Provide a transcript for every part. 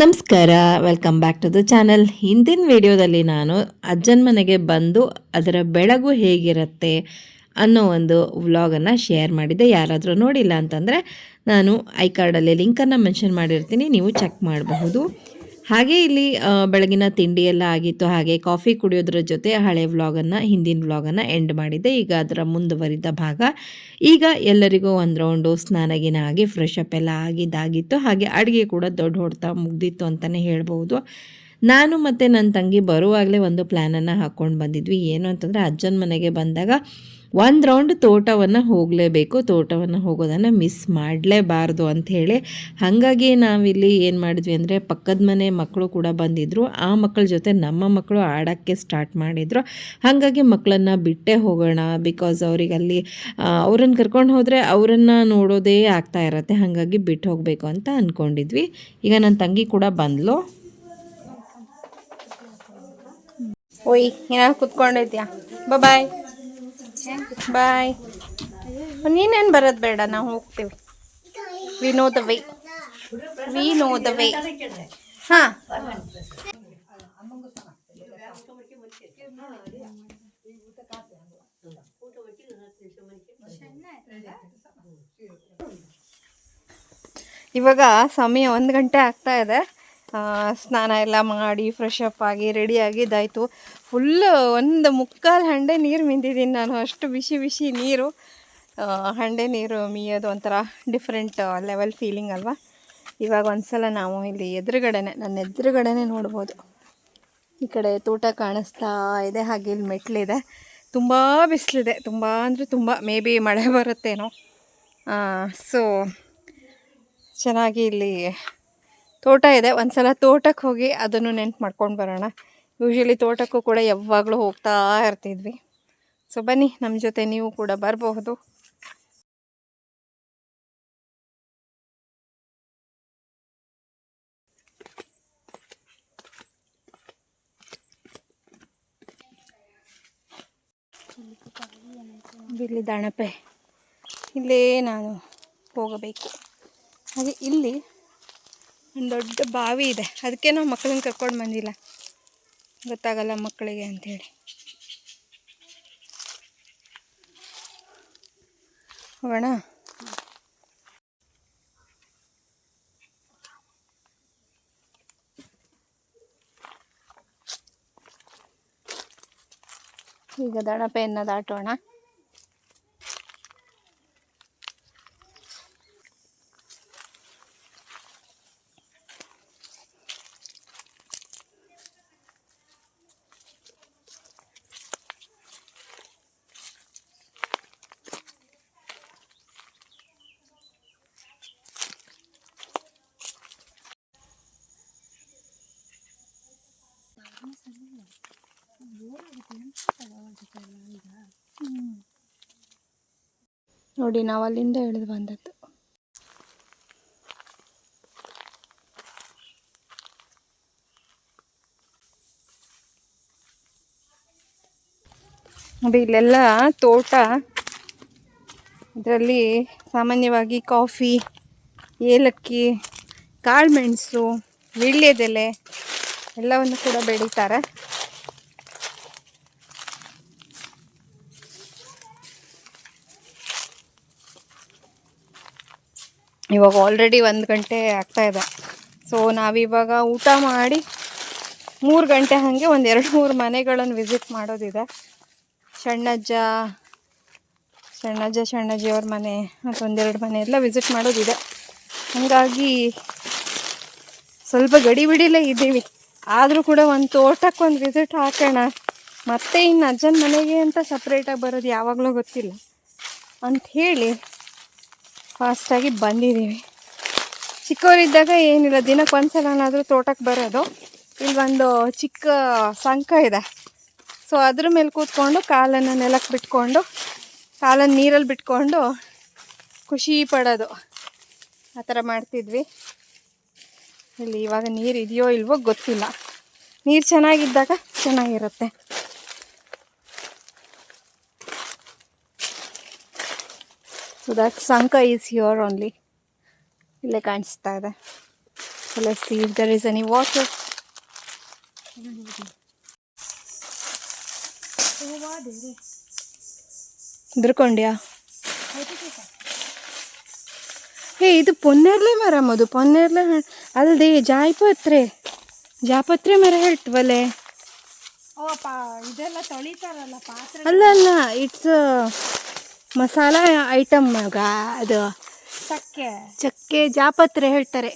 ನಮಸ್ಕಾರ welcome back to the channel ಹಿಂದಿನ ವಿಡಿಯೋದಲ್ಲಿ ನಾನು ಅಜ್ಜನ ಮನೆಗೆ ಬಂದು ಅದರ ಬೆಳಗು ಹೇಗಿರುತ್ತೆ ಅನ್ನೋ ಒಂದು ವ್ಲಾಗನ್ನು ಶೇರ್ ಮಾಡಿದ್ದೆ. ಯಾರಾದರೂ ನೋಡಿಲ್ಲ ಅಂತಂದರೆ ನಾನು ಐ ಕಾರ್ಡಲ್ಲಿ ಲಿಂಕನ್ನು ಮೆನ್ಷನ್ ಮಾಡಿರ್ತೀನಿ, ನೀವು ಚೆಕ್ ಮಾಡಬಹುದು. ಹಾಗೆ ಇಲ್ಲಿ ಬೆಳಗಿನ ತಿಂಡಿ ಎಲ್ಲ ಆಗಿತ್ತು. ಹಾಗೆ ಕಾಫಿ ಕುಡಿಯೋದ್ರ ಜೊತೆ ಹಳೆ ವ್ಲಾಗನ್ನು, ಹಿಂದಿನ ವ್ಲಾಗನ್ನು ಎಂಡ್ ಮಾಡಿದ್ದೆ ಈಗ ಅದರ ಮುಂದುವರಿದ ಭಾಗ. ಈಗ ಎಲ್ಲರಿಗೂ ಒಂದು ರೌಂಡು ಸ್ನಾನಗಿನ ಆಗಿ ಫ್ರೆಶ್ ಅಪ್ ಎಲ್ಲ ಆಗಿದ್ದಾಗಿತ್ತು ಹಾಗೆ ಅಡುಗೆ ಕೂಡ ದೊಡ್ಡ ಹೊಡ್ತಾ ಮುಗ್ದಿತ್ತು ಅಂತಲೇ ಹೇಳ್ಬೋದು. ನಾನು ಮತ್ತು ನನ್ನ ತಂಗಿ ಬರುವಾಗಲೇ ಒಂದು ಪ್ಲ್ಯಾನನ್ನು ಹಾಕ್ಕೊಂಡು ಬಂದಿದ್ವಿ. ಏನು ಅಂತಂದರೆ ಅಜ್ಜನ ಮನೆಗೆ ಬಂದಾಗ ಒಂದು ರೌಂಡ್ ತೋಟವನ್ನು ಹೋಗಲೇಬೇಕು. ತೋಟವನ್ನು ಹೋಗೋದನ್ನು ಮಿಸ್ ಮಾಡಲೇಬಾರ್ದು ಅಂಥೇಳಿ ಹಾಗಾಗಿ ನಾವಿಲ್ಲಿ ಏನು ಮಾಡಿದ್ವಿ ಅಂದರೆ ಪಕ್ಕದ ಮನೆ ಮಕ್ಕಳು ಕೂಡ ಬಂದಿದ್ದರು ಆ ಮಕ್ಕಳ ಜೊತೆ ನಮ್ಮ ಮಕ್ಕಳು ಆಡೋಕ್ಕೆ ಸ್ಟಾರ್ಟ್ ಮಾಡಿದರು. ಹಾಗಾಗಿ ಮಕ್ಕಳನ್ನು ಬಿಟ್ಟೇ ಹೋಗೋಣ ಬಿಕಾಸ್ ಅವರಿಗಲ್ಲಿ ಅಲ್ಲಿ ಅವ್ರನ್ನ ಕರ್ಕೊಂಡು ಹೋದರೆ ಅವರನ್ನು ನೋಡೋದೇ ಆಗ್ತಾ ಇರತ್ತೆ. ಹಾಗಾಗಿ ಬಿಟ್ಟು ಹೋಗಬೇಕು ಅಂತ ಅಂದ್ಕೊಂಡಿದ್ವಿ ಈಗ ನನ್ನ ತಂಗಿ ಕೂಡ ಬಂದಳು ಓಯ್, ಏನಾದ್ರು ಕುತ್ಕೊಂಡಿದ್ಯಾ? ಬಾಯ್. ಬಾಯ್ ನೀನೇನು ಬರೋದು ಬೇಡ, ನಾವು ಹೋಗ್ತೀವಿ. We know the way we know the way ಹಾಂ. ಇವಾಗ ಸಮಯ ಒಂದು ಗಂಟೆ ಆಗ್ತಾ ಇದೆ. ಸ್ನಾನ ಎಲ್ಲ ಮಾಡಿ ಫ್ರೆಶ್ ಅಪ್ ಆಗಿ ರೆಡಿ ಆಗಿದ್ದಾಯಿತು ಫುಲ್ಲು ಒಂದು ಮುಕ್ಕಾಲು ಹಂಡೆ ನೀರು ಮಿಂದಿದ್ದೀನಿ ನಾನು. ಅಷ್ಟು ಬಿಸಿ ಬಿಸಿ ನೀರು. ಹಂಡೆ ನೀರು ಮೀಯೋದು ಒಂಥರ ಡಿಫ್ರೆಂಟ್ ಲೆವೆಲ್ ಫೀಲಿಂಗ್ ಅಲ್ವಾ? ಇವಾಗ ಒಂದ್ಸಲ ನಾವು ಇಲ್ಲಿ ಎದುರುಗಡೆನೆ, ನನ್ನ ಎದುರುಗಡೆನೆ ನೋಡ್ಬೋದು. ಈ ಕಡೆ ತೋಟ ಕಾಣಿಸ್ತಾ ಇದೆ, ಹಾಗೆ ಇಲ್ಲಿ ಮೆಟ್ಲಿದೆ. ತುಂಬ ಬಿಸಿಲಿದೆ. ತುಂಬ ಅಂದರೆ ತುಂಬ ಮೇ ಬಿ ಮಳೆ ಬರುತ್ತೇನೋ. ಸೊ ಚೆನ್ನಾಗಿ ಇಲ್ಲಿ ತೋಟ ಇದೆ. ಒಂದ್ಸಲ ತೋಟಕ್ಕೆ ಹೋಗಿ ಅದನ್ನು ನೆನ್ಪು ಮಾಡ್ಕೊಂಡು ಬರೋಣ. ಯೂಶ್ವಲಿ ತೋಟಕ್ಕೂ ಕೂಡ ಯಾವಾಗಲೂ ಹೋಗ್ತಾ ಇರ್ತಿದ್ವಿ. ಸೊ ಬನ್ನಿ ನಮ್ಮ ಜೊತೆ ನೀವು ಕೂಡ ಬರಬಹುದು. ಬಿಳಿ ದಾಣಪೆ. ಇಲ್ಲೇ ನಾನು ಹೋಗಬೇಕು. ಹಾಗೆ ಇಲ್ಲಿ ಒಂದು ದೊಡ್ಡ ಬಾವಿ ಇದೆ. ಅದಕ್ಕೆ ನಾವು ಮಕ್ಕಳನ್ನ ಕರ್ಕೊಂಡು ಬಂದಿಲ್ಲ. ಗೊತ್ತಾಗಲ್ಲ ಮಕ್ಕಳಿಗೆ ಅಂಥೇಳಿ. ಹೋಗೋಣ? ಈಗ ದಣಪೆಯನ್ನು ದಾಟೋಣ. ನೋಡಿ, ನಾವು ಅಲ್ಲಿಂದ ಇಳಿದು ಬಂದದ್ದು. ನೋಡಿ, ಇಲ್ಲೆಲ್ಲ ತೋಟ. ಇದರಲ್ಲಿ ಸಾಮಾನ್ಯವಾಗಿ ಕಾಫಿ, ಏಲಕ್ಕಿ ಕಾಳುಮೆಣಸು ವೀಳ್ಯದೆಲೆ ಎಲ್ಲವನ್ನು ಕೂಡ ಬೆಳೀತಾರೆ. ಇವಾಗ ಆಲ್ರೆಡಿ ಒಂದು ಗಂಟೆ ಆಗ್ತಾ ಇದೆ. ಸೊ ನಾವಿವಾಗ ಊಟ ಮಾಡಿ ಮೂರು ಗಂಟೆ ಹಾಗೆ ಒಂದು ಎರಡು ಮೂರು ಮನೆಗಳನ್ನು ವಿಸಿಟ್ ಮಾಡೋದಿದೆ. ಸಣ್ಣಜ್ಜ ಸಣ್ಣಜ್ಜ ಸಣ್ಣಜ್ಜಿಯವ್ರ ಮನೆ ಮತ್ತು ಒಂದೆರಡು ಮನೆ ಎಲ್ಲ ವಿಸಿಟ್ ಮಾಡೋದಿದೆ. ಹಾಗಾಗಿ ಸ್ವಲ್ಪ ಗಡಿ ಬಿಡಿಲೇ ಇದ್ದೀವಿ. ಆದರೂ ಕೂಡ ಒಂದು ತೋಟಕ್ಕೆ ಒಂದು ವಿಸಿಟ್ ಹಾಕೋಣ. ಮತ್ತೆ ಇನ್ನು ಅಜ್ಜನ ಮನೆಗೆ ಅಂತ ಸಪ್ರೇಟಾಗಿ ಬರೋದು ಯಾವಾಗಲೂ ಗೊತ್ತಿಲ್ಲ. ಅಂತ ಹೇಳಿ ಫಾಸ್ಟಾಗಿ ಬಂದಿದ್ದೀವಿ. ಚಿಕ್ಕವರಿದ್ದಾಗ ಏನಿಲ್ಲ, ದಿನಕ್ಕೆ ಒಂದು ಸಲನಾದರೂ ತೋಟಕ್ಕೆ ಬರೋದು. ಇಲ್ಲಿ ಒಂದು ಚಿಕ್ಕ ಸಂಕ ಇದೆ. ಸೊ ಅದ್ರ ಮೇಲೆ ಕೂತ್ಕೊಂಡು ಕಾಲನ್ನು ನೆಲಕ್ಕೆ ಬಿಟ್ಕೊಂಡು, ಕಾಲನ್ನು ನೀರಲ್ಲಿ ಬಿಟ್ಕೊಂಡು ಖುಷಿ ಪಡೋದು. ಆ ಥರ ಮಾಡ್ತಿದ್ವಿ. ಇಲ್ಲಿ ಇವಾಗ ನೀರು ಇದೆಯೋ ಇಲ್ವೋ ಗೊತ್ತಿಲ್ಲ. ನೀರು ಚೆನ್ನಾಗಿದ್ದಾಗ ಚೆನ್ನಾಗಿರುತ್ತೆ. ಸೊ ದಟ್ ಸಂಕ ಈಸ್ ಹಿಯರ್ ಓನ್ಲಿ ಇಲ್ಲೇ ಕಾಣಿಸ್ತಾ ಇದೆ. So let's see is any water. ಬಿರ್ಕೊಂಡ್ಯಾ ಏ ಇದು ಪೊನ್ನೆರ್ಲೆ ಮರ ಮದು ಪೊನ್ನೆರ್ಲೆ ಅಲ್ದೆ ಜಾಯ್ಪತ್ರೆ. ಜಾಪತ್ರೆ ಮರ ಹೇಳ್ತವಲೆ ಇದೆಲ್ಲ ತೊಳಿತಾರಲ್ಲ ಪಾತ್ರೆ ಅಲ್ಲ ಅಲ್ಲ ಇಟ್ಸ್ ಮಸಾಲ ಐಟಮ್ ಮಗ ಅದು ಚಕ್ಕೆ. ಚಕ್ಕೆ ಜಾಪತ್ರೆ ಹೇಳ್ತಾರೆ.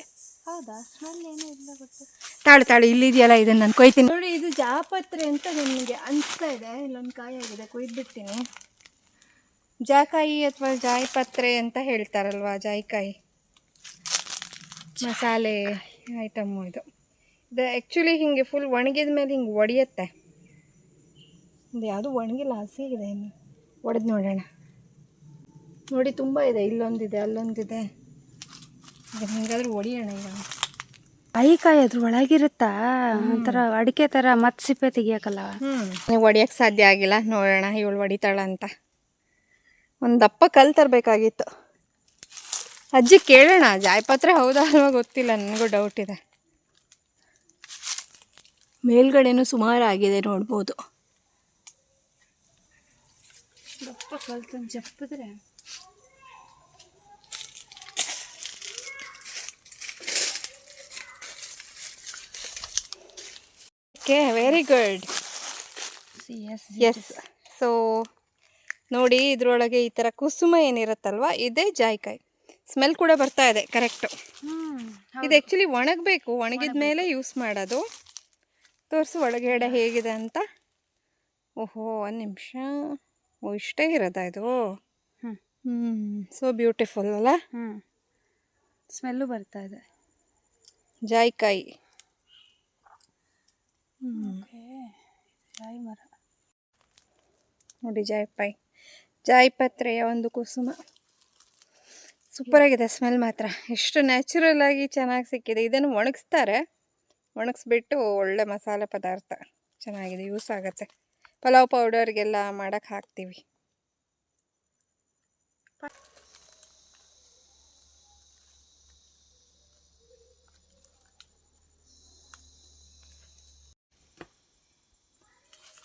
ಹೌದಾ? ಸ್ಮೆಲ್ ಏನೂ ಇಲ್ಲ ಗೊತ್ತು. ತಾಳು ತಾಳು ಇಲ್ಲಿದೆಯಲ್ಲ ಇದನ್ನ ನಾನು ಕೊಯ್ತೀನಿ. ನೋಡಿ ಇದು ಜಾಪತ್ರೆ ಅಂತ ನಿಮಗೆ ಅನಿಸ್ತಾ ಇದೆ. ಇಲ್ಲೊಂದು ಕಾಯಿ ಆಗಿದೆ ಕೊಯ್ದುಬಿಡ್ತೀನಿ. ಜಾಕಾಯಿ ಅಥವಾ ಜಾಯಿಪತ್ರೆ ಅಂತ ಹೇಳ್ತಾರಲ್ವಾ ಜಾಯಿಕಾಯಿ? ಮಸಾಲೆ ಐಟಮ್ಮು ಇದು. ಇದು ಆ್ಯಕ್ಚುಲಿ ಹಿಂಗೆ ಫುಲ್ ಒಣಗಿದ ಮೇಲೆ ಹಿಂಗೆ ಒಡೆಯುತ್ತೆ. ಇದು ಯಾವುದು ಒಣಗಿಲ್ಲ ಹಸಿಗಿದೆ ಇನ್ನು. ಒಡೆದು ನೋಡೋಣ. ನೋಡಿ ತುಂಬ ಇದೆ ಇಲ್ಲೊಂದಿದೆ ಅಲ್ಲೊಂದಿದೆ. ಹಿಂಗಾದ್ರೂ ಹೊಡಿಯೋಣ ಈಗ. ಕಾಯಿ ಅದ್ರ ಒಳಗಿರುತ್ತಾ? ಒಂಥರ ಅಡಿಕೆ ಥರ ಮತ್ತೆ ಸಿಪ್ಪೆ ತೆಗಿಯಕಲ್ಲ ನೀವು ಹೊಡಿಯೋಕ್ಕೆ ಸಾಧ್ಯ ಆಗಿಲ್ಲ ನೋಡೋಣ ಇವಳು ಹೊಡಿತಾಳ ಅಂತ. ಒಂದು ದಪ್ಪ ಕಲ್ ತರಬೇಕಾಗಿತ್ತು. ಅಜ್ಜಿ ಕೇಳೋಣ ಜಾಯಪತ್ರೆ ಹೌದಾ ಅಲ್ವಾ ಗೊತ್ತಿಲ್ಲ ನನಗೂ ಡೌಟ್ ಇದೆ. ಮೇಲ್ಗಡೆನೂ ಸುಮಾರು ಆಗಿದೆ ನೋಡ್ಬೋದು. ದಪ್ಪ ಕಲ್ತಂದು ಜಪ್ಪಿದ್ರೆ? Okay very good yes yes so ನೋಡಿ ಇದರೊಳಗೆ ಈ ಥರ ಕುಸುಮ ಏನಿರುತ್ತಲ್ವ ಇದೇ ಜಾಯ್ಕಾಯಿ. ಸ್ಮೆಲ್ ಕೂಡ ಬರ್ತಾ ಇದೆ ಕರೆಕ್ಟು ಇದು ಆ್ಯಕ್ಚುಲಿ ಒಣಗಬೇಕು ಒಣಗಿದ ಮೇಲೆ ಯೂಸ್ ಮಾಡೋದು. ತೋರಿಸು ಒಳಗಡೆ ಹೇಗಿದೆ ಅಂತ. ಓಹೋ ಒಂದು ನಿಮಿಷ. ಓ ಇಷ್ಟೇ ಇರೋದಾ ಇದು. ಹ್ಞೂ ಸೊ ಬ್ಯೂಟಿಫುಲ್ ಅಲ್ಲ? ಹ್ಞೂ ಸ್ಮೆಲ್ಲು ಬರ್ತಾ ಇದೆ. ಜಾಯಿಕಾಯಿ. ಜಾಯಿ ಮರ ನೋಡಿ ಜಾಯಿಪಾಯಿ. ಜಾಯಿಪತ್ರೆಯ ಒಂದು ಕುಸುಮ. ಸೂಪರಾಗಿದೆ ಸ್ಮೆಲ್ ಮಾತ್ರ. ಎಷ್ಟು ನ್ಯಾಚುರಲ್ ಆಗಿ ಚೆನ್ನಾಗಿ ಸಿಕ್ಕಿದೆ. ಇದನ್ನು ಒಣಗಿಸ್ತಾರೆ. ಒಣಗಿಸ್ಬಿಟ್ಟು ಒಳ್ಳೆ ಮಸಾಲೆ ಪದಾರ್ಥ. ಚೆನ್ನಾಗಿದೆ. ಯೂಸ್ ಆಗುತ್ತೆ. ಪಲಾವ್ ಪೌಡರ್ಗೆಲ್ಲ ಮಾಡಕ್ಕೆ ಹಾಕ್ತೀವಿ.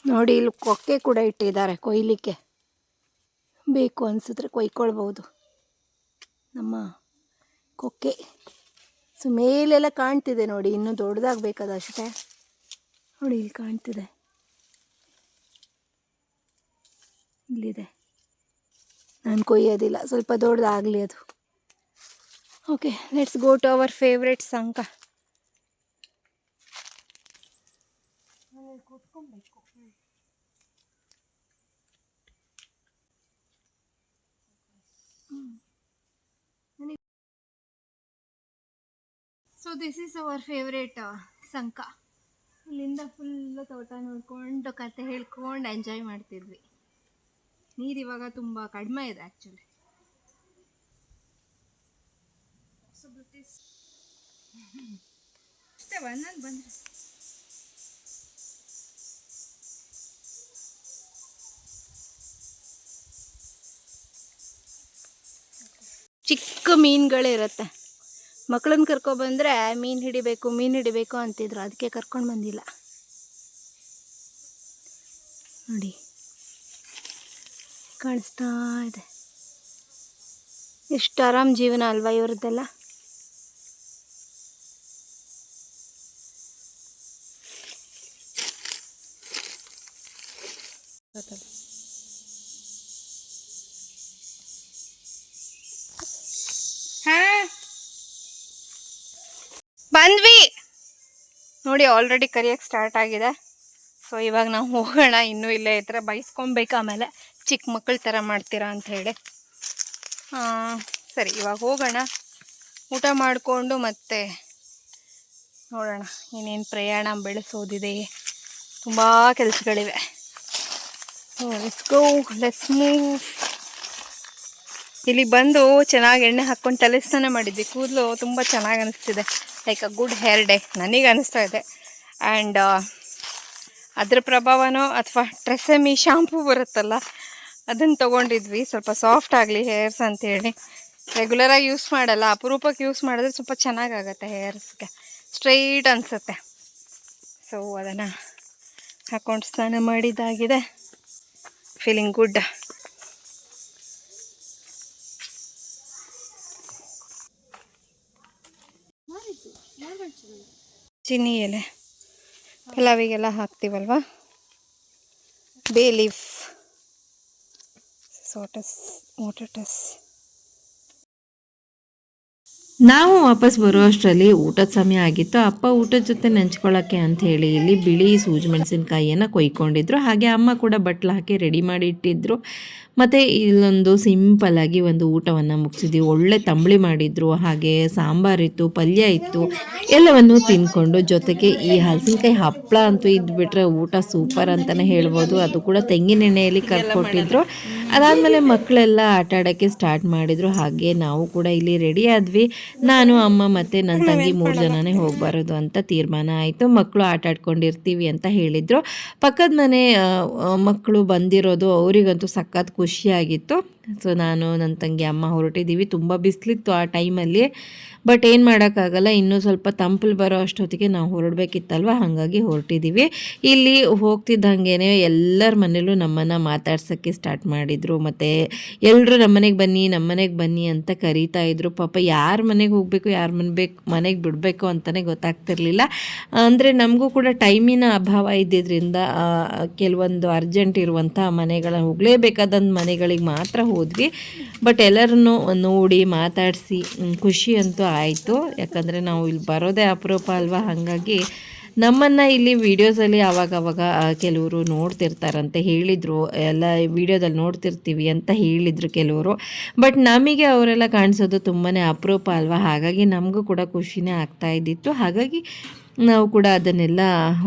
ನೋಡಿ, ಇಲ್ಲಿ ಕೊಕ್ಕೆ ಕೂಡ ಇಟ್ಟಿದ್ದಾರೆ ಕೊಯ್ಲಿಕ್ಕೆ. ಬೇಕು ಅನಿಸಿದ್ರೆ ಕೊಯ್ಕೊಳ್ಬೋದು. ನಮ್ಮ ಕೊಕ್ಕೆ ಸೊ ಮೇಲೆಲ್ಲ ಕಾಣ್ತಿದೆ ನೋಡಿ, ಇನ್ನೂ ದೊಡ್ಡದಾಗಬೇಕದಷ್ಟೇ ನೋಡಿ, ಇಲ್ಲಿ ಕಾಣ್ತಿದೆ. ಇಲ್ಲಿದೆ. ನಾನು ಕೊಯ್ಯೋದಿಲ್ಲ, ಸ್ವಲ್ಪ ದೊಡ್ಡದಾಗಲಿ ಅದು. Okay let's go to our favourite Sanka. This is our favourite ಸಂಕ ಇಲ್ಲಿಂದ ಫುಲ್ಲು ತೋಟ ನೋಡ್ಕೊಂಡು ಕತೆ ಹೇಳ್ಕೊಂಡು ಎಂಜಾಯ್ ಮಾಡ್ತಿದ್ವಿ. ನೀರು ಇವಾಗ ತುಂಬ ಕಡಿಮೆ ಇದೆ ಆ್ಯಕ್ಚುಲಿ ಚಿಕ್ಕ ಮೀನುಗಳೇ ಇರುತ್ತೆ. ಮಕ್ಕಳನ್ನ ಬಂದ್ರೆ ಮೀನು ಹಿಡಿಬೇಕು ಮೀನು ಹಿಡಿಬೇಕು ಅಂತಿದ್ರು. ಅದಕ್ಕೆ ಕರ್ಕೊಂಡು ಬಂದಿಲ್ಲ. ನೋಡಿ. ಕಾಣಿಸ್ತಾ ಇದೆ. ಎಷ್ಟು ಆರಾಮ್ ಜೀವನ ಅಲ್ವಾ ಇವ್ರದ್ದೆಲ್ಲ? ಬಂದ್ವಿ ನೋಡಿ ಆಲ್ರೆಡಿ ಕರಿಯಕ್ಕೆ ಸ್ಟಾರ್ಟ್ ಆಗಿದೆ. ಸೊ ಇವಾಗ ನಾವು ಹೋಗೋಣ. ಇನ್ನೂ ಇಲ್ಲೇ ಇದ್ರೆ ಬೈಸ್ಕೊಬೇಕು ಆಮೇಲೆ ಚಿಕ್ಕ ಮಕ್ಕಳ ಥರ ಮಾಡ್ತೀರಾ ಅಂತ ಹೇಳಿ. ಸರಿ, ಇವಾಗ ಹೋಗೋಣ. ಊಟ ಮಾಡಿಕೊಂಡು ಮತ್ತೆ ನೋಡೋಣ ಇನ್ನೇನು ಪ್ರಯಾಣ ಬೆಳೆಸೋದಿದೆ. ತುಂಬ ಕೆಲಸಗಳಿವೆ. ಲೆಟ್ಸ್ ಗೋ ಲೆಟ್ಸ್ ಮೂವ್ ಇಲ್ಲಿ ಬಂದು ಚೆನ್ನಾಗಿ ಎಣ್ಣೆ ಹಾಕ್ಕೊಂಡು ತಲೆ ಮಾಡಿದ್ವಿ. ಕೂದಲು ತುಂಬ ಚೆನ್ನಾಗಿ ಅನಿಸ್ತಿದೆ. Like a good hair day ನನಗೆ ಅನಿಸ್ತಾ ಇದೆ. ಆ್ಯಂಡ್ ಅದ್ರ ಪ್ರಭಾವನೋ ಅಥವಾ ಟ್ರೆಸೆಮಿ ಶಾಂಪೂ ಬರುತ್ತಲ್ಲ ಅದನ್ನು ತೊಗೊಂಡಿದ್ವಿ. ಸ್ವಲ್ಪ ಸಾಫ್ಟ್ ಆಗಲಿ ಹೇರ್ಸ್ ಅಂತೇಳಿ. ರೆಗ್ಯುಲರಾಗಿ ಯೂಸ್ ಮಾಡಲ್ಲ, ಅಪರೂಪಕ್ಕೆ ಯೂಸ್ ಮಾಡಿದ್ರೆ ಸ್ವಲ್ಪ ಚೆನ್ನಾಗಾಗತ್ತೆ ಹೇರ್ಸ್ಗೆ ಸ್ಟ್ರೈಟ್ ಅನಿಸುತ್ತೆ. ಸೊ ಅದನ್ನು ಹಾಕ್ಕೊಂಡು ಸ್ನಾನ ಮಾಡಿದ್ದಾಗಿದೆ. ಫೀಲಿಂಗ್ ಗುಡ್ ಚಿನ್ನಿ ಎಲೆ. ಪಲಾವಿಗೆಲ್ಲ ಹಾಕ್ತೀವಲ್ವ? Bay leaf notice ಮೋಟಟಸ್. ನಾವು ವಾಪಸ್ ಬರೋ ಅಷ್ಟರಲ್ಲಿ ಊಟದ ಸಮಯ ಆಗಿತ್ತು. ಅಪ್ಪ ಊಟದ ಜೊತೆ ನೆಂಚ್ಕೊಳ್ಳೋಕ್ಕೆ ಅಂತ ಹೇಳಿ ಇಲ್ಲಿ ಬಿಳಿ ಸೂಜಿ ಮೆಣಸಿನ್ಕಾಯಿಯನ್ನು ಕೊಯ್ಕೊಂಡಿದ್ರು. ಹಾಗೆ ಅಮ್ಮ ಕೂಡ ಬಟ್ಲು ಹಾಕಿ ರೆಡಿ ಮಾಡಿ ಇಟ್ಟಿದ್ರು. ಮತ್ತು ಇಲ್ಲೊಂದು ಸಿಂಪಲ್ ಆಗಿ ಒಂದು ಊಟವನ್ನು ಮುಗಿಸಿದ್ವಿ. ಒಳ್ಳೆ ತಂಬಳಿ ಮಾಡಿದ್ರು. ಹಾಗೆ ಸಾಂಬಾರಿತ್ತು ಪಲ್ಯ ಇತ್ತು. ಎಲ್ಲವನ್ನು ತಿನ್ಕೊಂಡು ಜೊತೆಗೆ ಈ ಹಲಸಿನಕಾಯಿ ಹಪ್ಪಳ ಅಂತೂ ಇದ್ಬಿಟ್ರೆ ಊಟ ಸೂಪರ್ ಅಂತಲೇ ಹೇಳ್ಬೋದು. ಅದು ಕೂಡ ತೆಂಗಿನೆಣ್ಣೆಯಲ್ಲಿ ಕರ್ಕೊಟ್ಟಿದ್ರು ಅದಾದಮೇಲೆ ಮಕ್ಕಳೆಲ್ಲ ಆಟ ಆಡೋಕ್ಕೆ ಸ್ಟಾರ್ಟ್ ಮಾಡಿದ್ರು. ಹಾಗೆ ನಾವು ಕೂಡ ಇಲ್ಲಿ ರೆಡಿ ಆದ್ವಿ. ನಾನು ಅಮ್ಮ ಮತ್ತು ನನ್ನ ತಂಗಿ ಮೂರು ಜನನೇ ಹೋಗಬಾರದು ಅಂತ ತೀರ್ಮಾನ ಆಯಿತು. ಮಕ್ಕಳು ಆಟ ಆಡ್ಕೊಂಡಿರ್ತೀವಿ ಅಂತ ಹೇಳಿದರು. ಪಕ್ಕದ ಮನೆ ಮಕ್ಕಳು ಬಂದಿರೋದು ಅವರಿಗಂತೂ ಸಖತ್ ಖುಷಿಯಾಗಿತ್ತು. ಸೊ ನಾನು ನನ್ನ ತಂಗಿ, ಅಮ್ಮ ಹೊರಟಿದ್ದೀವಿ. ತುಂಬ ಬಿಸಿಲಿತ್ತು ಆ ಟೈಮಲ್ಲಿ. ಬಟ್ ಏನು ಮಾಡೋಕ್ಕಾಗಲ್ಲ, ಇನ್ನೂ ಸ್ವಲ್ಪ ತಂಪಲು ಬರೋ ಅಷ್ಟೊತ್ತಿಗೆ ನಾವು ಹೊರಡಬೇಕಿತ್ತಲ್ವ? ಹಾಗಾಗಿ ಹೊರಟಿದ್ದೀವಿ. ಇಲ್ಲಿ ಹೋಗ್ತಿದ್ದಂಗೆ ಎಲ್ಲರ ಮನೇಲೂ ನಮ್ಮನ್ನು ಮಾತಾಡ್ಸೋಕ್ಕೆ ಸ್ಟಾರ್ಟ್ ಮಾಡಿದರು. ಮತ್ತು ಎಲ್ಲರೂ ನಮ್ಮನೆಗೆ ಬನ್ನಿ ನಮ್ಮನೆಗೆ ಬನ್ನಿ ಅಂತ ಕರೀತಾ ಇದ್ರು. ಪಾಪ ಯಾರ ಮನೆಗೆ ಹೋಗಬೇಕು, ಯಾರ ಮನೆ ಬೇಕು ಮನೆಗೆ ಬಿಡಬೇಕು ಅಂತಲೇ ಗೊತ್ತಾಗ್ತಿರ್ಲಿಲ್ಲ. ಅಂದರೆ ನಮಗೂ ಕೂಡ ಟೈಮಿನ ಅಭಾವ ಇದ್ದಿದ್ದರಿಂದ ಕೆಲವೊಂದು ಅರ್ಜೆಂಟ್ ಇರುವಂಥ ಮನೆಗಳ ಹೋಗಲೇಬೇಕಾದಂಥ ಮನೆಗಳಿಗೆ ಮಾತ್ರ ಹೋದ್ವಿ. ಬಟ್ ಎಲ್ಲರನ್ನು ನೋಡಿ ಮಾತಾಡಿಸಿ ಖುಷಿ ಅಂತೂ ಆಯಿತು. ಯಾಕಂದರೆ ನಾವು ಇಲ್ಲಿ ಬರೋದೇ ಅಪರೂಪ ಅಲ್ವಾ? ಹಾಗಾಗಿ ನಮ್ಮನ್ನು ಇಲ್ಲಿ ವೀಡಿಯೋಸಲ್ಲಿ ಆವಾಗವಾಗ ಕೆಲವರು ನೋಡ್ತಿರ್ತಾರಂತೆ ಹೇಳಿದರು. ಎಲ್ಲ ವೀಡಿಯೋದಲ್ಲಿ ನೋಡ್ತಿರ್ತೀವಿ ಅಂತ ಹೇಳಿದರು ಕೆಲವರು. ಬಟ್ ನಮಗೆ ಅವರೆಲ್ಲ ಕಾಣಿಸೋದು ತುಂಬಾ ಅಪರೂಪ ಅಲ್ವಾ? ಹಾಗಾಗಿ ನಮಗೂ ಕೂಡ ಖುಷಿನೇ ಆಗ್ತಾ ಇದ್ದಿತ್ತು. ಹಾಗಾಗಿ ನಾವು ಕೂಡ ಅದನ್ನೆಲ್ಲ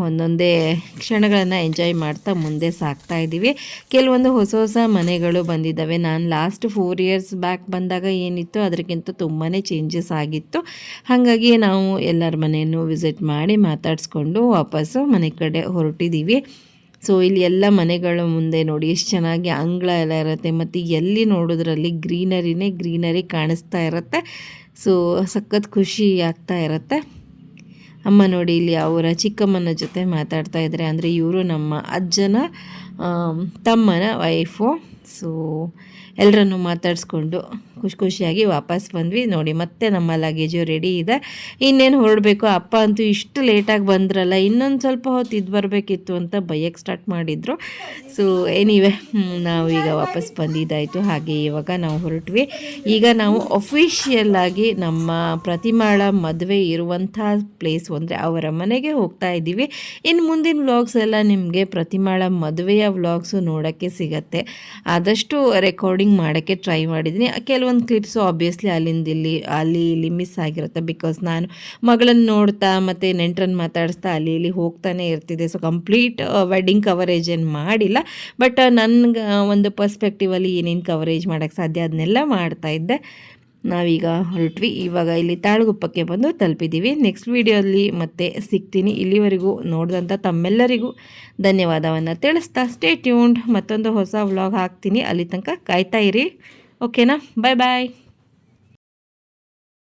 ಒಂದೊಂದೇ ಕ್ಷಣಗಳನ್ನು ಎಂಜಾಯ್ ಮಾಡ್ತಾ ಮುಂದೆ ಸಾಕ್ತಾ ಇದ್ದೀವಿ ಕೆಲವೊಂದು ಹೊಸ ಹೊಸ ಮನೆಗಳು ಬಂದಿದ್ದಾವೆ. ನಾನು ಲಾಸ್ಟ್ ಫೋರ್ ಇಯರ್ಸ್ ಬ್ಯಾಕ್ ಬಂದಾಗ ಏನಿತ್ತು ಅದಕ್ಕಿಂತ ತುಂಬಾ ಚೇಂಜಸ್ ಆಗಿತ್ತು. ಹಾಗಾಗಿ ನಾವು ಎಲ್ಲರ ಮನೆಯನ್ನು ವಿಸಿಟ್ ಮಾಡಿ ಮಾತಾಡಿಸ್ಕೊಂಡು ವಾಪಸ್ಸು ಮನೆ ಕಡೆ ಹೊರಟಿದ್ದೀವಿ ಸೊ ಇಲ್ಲಿ ಎಲ್ಲ ಮನೆಗಳ ಮುಂದೆ ನೋಡಿ ಎಷ್ಟು ಚೆನ್ನಾಗಿ ಅಂಗಳ ಎಲ್ಲ ಇರುತ್ತೆ. ಮತ್ತು ಎಲ್ಲಿ ನೋಡೋದ್ರಲ್ಲಿ ಗ್ರೀನರಿನೇ ಗ್ರೀನರಿ ಕಾಣಿಸ್ತಾ ಇರುತ್ತೆ. ಸೊ ಸಖತ್ ಖುಷಿ ಆಗ್ತಾ ಇರುತ್ತೆ. ಅಮ್ಮ ನೋಡಿ ಇಲ್ಲಿ ಅವರ ಚಿಕ್ಕಮ್ಮನ ಜೊತೆ ಮಾತಾಡ್ತಾ ಇದ್ದಾರೆ. ಅಂದರೆ ಇವರು ನಮ್ಮ ಅಜ್ಜನ ತಮ್ಮನ ವೈಫು ಸೊ ಎಲ್ಲರನ್ನು ಮಾತಾಡಿಸ್ಕೊಂಡು ಖುಷಿ ಖುಷಿಯಾಗಿ ವಾಪಸ್ ಬಂದ್ವಿ. ನೋಡಿ, ಮತ್ತೆ ನಮ್ಮ ಲಗೇಜು ರೆಡಿ ಇದೆ. ಇನ್ನೇನು ಹೊರಡಬೇಕು? ಅಪ್ಪ ಅಂತೂ ಇಷ್ಟು ಲೇಟಾಗಿ ಬಂದ್ರಲ್ಲ, ಇನ್ನೊಂದು ಸ್ವಲ್ಪ ಹೊತ್ತು ಇದು ಬರಬೇಕಿತ್ತು ಅಂತ ಬೈಯಕ್ಕೆ ಸ್ಟಾರ್ಟ್ ಮಾಡಿದರು. ಸೊ ಏನಿವೆ ನಾವೀಗ ವಾಪಸ್ ಬಂದಿದ್ದಾಯಿತು. ಹಾಗೆ ಇವಾಗ ನಾವು ಹೊರಟ್ವಿ. ಈಗ ನಾವು ಅಫಿಷಿಯಲ್ ಆಗಿ ನಮ್ಮ ಪ್ರತಿಮಾಳ ಮದುವೆ ಇರುವಂಥ ಪ್ಲೇಸ್ ಅಂದರೆ ಅವರ ಮನೆಗೆ ಹೋಗ್ತಾ ಇದ್ದೀವಿ. ಇನ್ನು ಮುಂದಿನ ವ್ಲಾಗ್ಸ್ ಎಲ್ಲ ನಿಮಗೆ ಪ್ರತಿಮಾಳ ಮದುವೆಯ ವ್ಲಾಗ್ಸು ನೋಡೋಕ್ಕೆ ಸಿಗತ್ತೆ. ಆದಷ್ಟು ರೆಕಾರ್ಡಿಂಗ್ ಮಾಡೋಕ್ಕೆ ಟ್ರೈ ಮಾಡಿದ್ದೀನಿ. ಕೆಲವೊಂದು ಕ್ಲಿಪ್ಸು ಆಬ್ವಿಯಸ್ಲಿ ಅಲ್ಲಿಂದ ಇಲ್ಲಿ, ಅಲ್ಲಿ ಇಲ್ಲಿ ಮಿಸ್ ಆಗಿರುತ್ತೆ ಬಿಕಾಸ್ ನಾನು ಮಗಳನ್ನು ನೋಡ್ತಾ ಮತ್ತು ನೆಂಟರನ್ನು ಮಾತಾಡಿಸ್ತಾ ಅಲ್ಲಿ ಇಲ್ಲಿ ಹೋಗ್ತಾನೆ ಇರ್ತಿದೆ ಸೊ ಕಂಪ್ಲೀಟ್ ವೆಡ್ಡಿಂಗ್ ಕವರೇಜ್ ಏನು ಮಾಡಿಲ್ಲ. ಬಟ್ ನನಗೆ ಒಂದು ಪರ್ಸ್ಪೆಕ್ಟಿವಲ್ಲಿ ಏನೇನು ಕವರೇಜ್ ಮಾಡೋಕ್ಕೆ ಸಾಧ್ಯ ಅದನ್ನೆಲ್ಲ ಮಾಡ್ತಾ ಇದ್ದೆ. ನಾವೀಗ ಹೊರಟ್ವಿ. ಇವಾಗ ಇಲ್ಲಿ ತಾಳಗುಪ್ಪಕ್ಕೆ ಬಂದು ತಲುಪಿದ್ದೀವಿ ನೆಕ್ಸ್ಟ್ ವಿಡಿಯೋಲ್ಲಿ ಮತ್ತೆ ಸಿಗ್ತೀನಿ ಇಲ್ಲಿವರೆಗೂ ನೋಡಿದಂಥ ತಮ್ಮೆಲ್ಲರಿಗೂ ಧನ್ಯವಾದವನ್ನು ತಿಳಿಸ್ತಾ. ಸ್ಟೇ ಟ್ಯೂನ್ಡ್ ಮತ್ತೊಂದು ಹೊಸ ವ್ಲಾಗ್ ಹಾಕ್ತೀನಿ. ಅಲ್ಲಿ ತನಕ ಕಾಯ್ತಾ ಓಕೆನಾ ಬಾಯ್ ಬಾಯ್